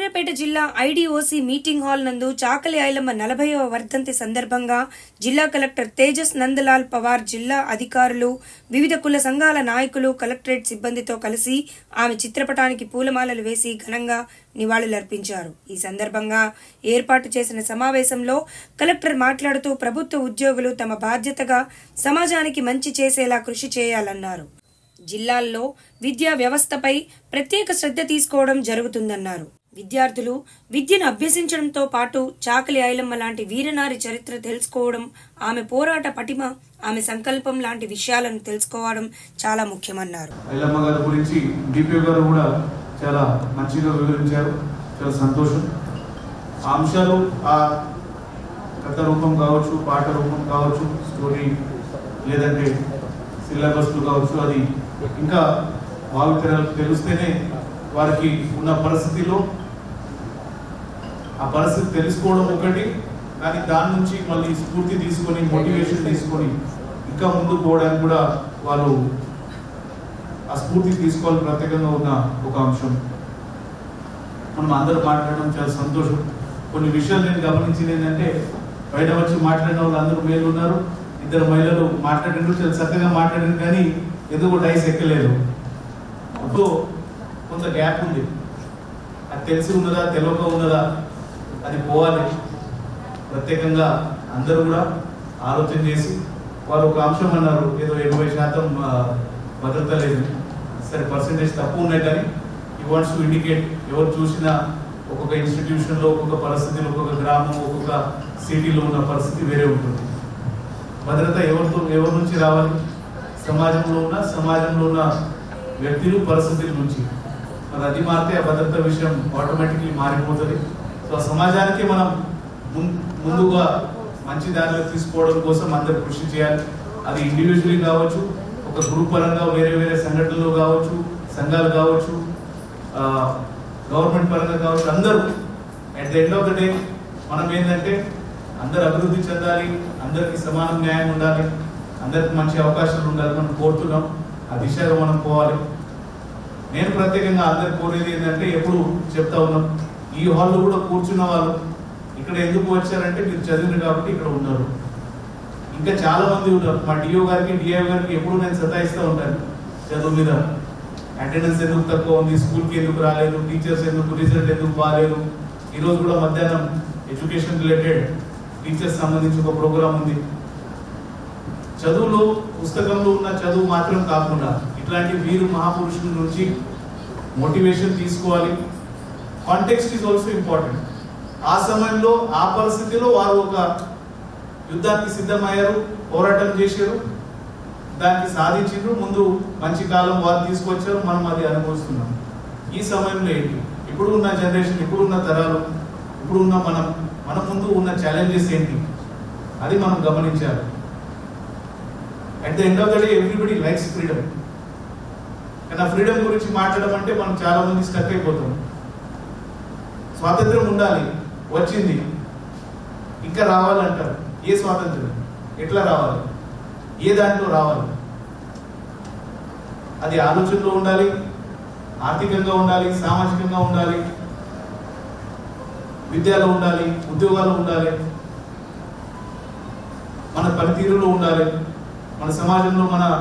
సూర్యాపేట జిల్లా IDOC meeting hall నందు చాకలి ఐలమ్మ నలభైవ వర్ధంతి సందర్భంగా జిల్లా కలెక్టర్ తేజస్ నందలాల్ పవార్ జిల్లా అధికారులు వివిధ కుల సంఘాల నాయకులు కలెక్టరేట్ సిబ్బందితో కలిసి ఆమె చిత్రపటానికి పూలమాలలు వేసి ఘనంగా నివాళులర్పించారు. ఈ సందర్భంగా ఏర్పాటు చేసిన సమావేశంలో కలెక్టర్ మాట్లాడుతూ ప్రభుత్వ ఉద్యోగులు తమ బాధ్యతగా సమాజానికి మంచి చేసేలా కృషి చేయాలన్నారు. జిల్లాల్లో విద్యా వ్యవస్థపై ప్రత్యేక శ్రద్ధ తీసుకోవడం జరుగుతుందన్నారు. విద్యార్థులు విద్యను అభ్యసించడంతో పాటు చాకలి ఐలమ్మ లాంటి వీరనారి చరిత్ర తెలుసుకోవడం ఆమె పోరాట పటిమ ఆమె సంకల్పం లాంటి విషయాలను తెలుసుకోవడం చాలా ముఖ్యమన్నారు. ఐలమ్మ గారి గురించి డిపిఓ గారు కూడా చాలా మంచిగా వివరించారు. చాలా సంతోషం. ఆ అంశాలు ఆ కథ రూపం కావచ్చు పాట రూపం కావచ్చు స్టోరీ లేదంటే సిలబస్లు కావచ్చు అది ఇంకా భావితరాలకు తెలిస్తేనే వారికి ఉన్న పరిస్థితిలో ఆ పరిస్థితి తెలుసుకోవడం ఒకటి కానీ దాని నుంచి మళ్ళీ స్ఫూర్తి తీసుకొని మోటివేషన్ తీసుకొని ఇంకా ముందుకు పోవడానికి కూడా వాళ్ళు ఆ స్ఫూర్తి తీసుకోవాలి ప్రత్యేకంగా ఉన్న ఒక అంశం. మనం అందరూ మాట్లాడడం చాలా సంతోషం. కొన్ని విషయాలు నేను గమనించింది ఏంటంటే బయట వచ్చి మాట్లాడిన వాళ్ళు అందరూ మేలు ఉన్నారు. ఇద్దరు మహిళలు మాట్లాడినారు చాలా చక్కగా మాట్లాడారు కానీ ఎందుకు డైస్ ఎక్కలేదు. అప్పుడు కొంత గ్యాప్ ఉంది. అది తెలిసి ఉన్నదా తెలియక ఉన్నదా అది పోవాలి. ప్రత్యేకంగా అందరూ కూడా ఆలోచన చేసి వారు ఒక అంశం అన్నారు ఏదో ఎనభై శాతం భద్రత లేదు. సరే పర్సంటేజ్ తక్కువ ఉన్నాయి కానీ ఈ వాంట్స్ టు ఇండికేట్ ఎవరు చూసినా ఒక్కొక్క ఇన్స్టిట్యూషన్లో ఒక్కొక్క పరిస్థితిలో ఒక్కొక్క గ్రామం ఒక్కొక్క సిటీలో ఉన్న పరిస్థితి వేరే ఉంటుంది. భద్రత ఎవరితో ఎవరి నుంచి రావాలి? సమాజంలో ఉన్న సమాజంలో ఉన్న వ్యక్తులు పరిస్థితుల నుంచి. మరి అది మారితే ఆ భద్రత విషయం ఆటోమేటిక్లీ మారిపోతుంది. సో ఆ సమాజానికి మనం ముం- ముందుగా మంచి దారిలో తీసుకోవడం కోసం అందరు కృషి చేయాలి. అది ఇండివిజువల్లీ కావచ్చు ఒక గ్రూప్ పరంగా వేరే వేరే సంఘటనలు కావచ్చు సంఘాలు కావచ్చు గవర్నమెంట్ పరంగా కావచ్చు అందరూ. At the end of the day మనం ఏంటంటే అందరు అభివృద్ధి చెందాలి అందరికి సమాన న్యాయం ఉండాలి అందరికి మంచి అవకాశాలు ఉండాలి మనం కోరుతున్నాం. ఆ దిశగా మనం పోవాలి. నేను ప్రత్యేకంగా అందరికి కోరేది ఏంటంటే ఎప్పుడు చెప్తా ఉన్నాం ఈ హాల్లో కూడా కూర్చున్న వాళ్ళు ఇక్కడ ఎందుకు వచ్చారంటే మీరు చదివిన కాబట్టి ఇక్కడ ఉన్నారు. ఇంకా చాలా మంది ఉన్నారు మా డిఓ గారికి డిఐ గారికి ఎప్పుడు నేను సతాయిస్తూ ఉంటాను చదువు మీద. అటెండెన్స్ ఎందుకు తక్కువ ఉంది? స్కూల్కి ఎందుకు రాలేదు? టీచర్స్ ఎందుకు రిజల్ట్ ఎందుకు బాగాలేదు ఈరోజు కూడా మధ్యాహ్నం ఎడ్యుకేషన్ రిలేటెడ్ టీచర్స్ సంబంధించి ఒక ప్రోగ్రామ్ ఉంది. చదువులో పుస్తకంలో ఉన్న చదువు మాత్రం కాకుండా ఇట్లాంటి వీరు మహాపురుషుల నుంచి మోటివేషన్ తీసుకోవాలి. కాంటెక్స్ట్ ఈజ్ ఆల్సో ఇంపార్టెంట్ ఆ సమయంలో ఆ పరిస్థితిలో వారు ఒక యుద్ధానికి సిద్ధమయ్యారు పోరాటం చేశారు దాన్ని సాధించారు ముందు మంచి కాలం వారు తీసుకొచ్చారు మనం అది అనుభవిస్తున్నాం. ఈ సమయంలో ఏంటి? ఇప్పుడు ఉన్న జనరేషన్ ఇప్పుడు ఉన్న తరాలు ఇప్పుడు ఉన్న మనం మన ముందు ఉన్న ఛాలెంజెస్ ఏంటి? అది మనం గమనించాలి. At the end of the day everybody likes freedom కానీ ఆ ఫ్రీడమ్ గురించి మాట్లాడడం అంటే మనం చాలా మంది స్టక్ అయిపోతాం. స్వాతంత్రం ఉండాలి వచ్చింది ఇంకా రావాలంటారు. ఏ స్వాతంత్రం? ఎట్లా రావాలి? ఏ దాంట్లో రావాలి? అది ఆలోచనలో ఉండాలి ఆర్థికంగా ఉండాలి సామాజికంగా ఉండాలి విద్యలో ఉండాలి ఉద్యోగాలు ఉండాలి మన పనితీరులో ఉండాలి మన సమాజంలో మన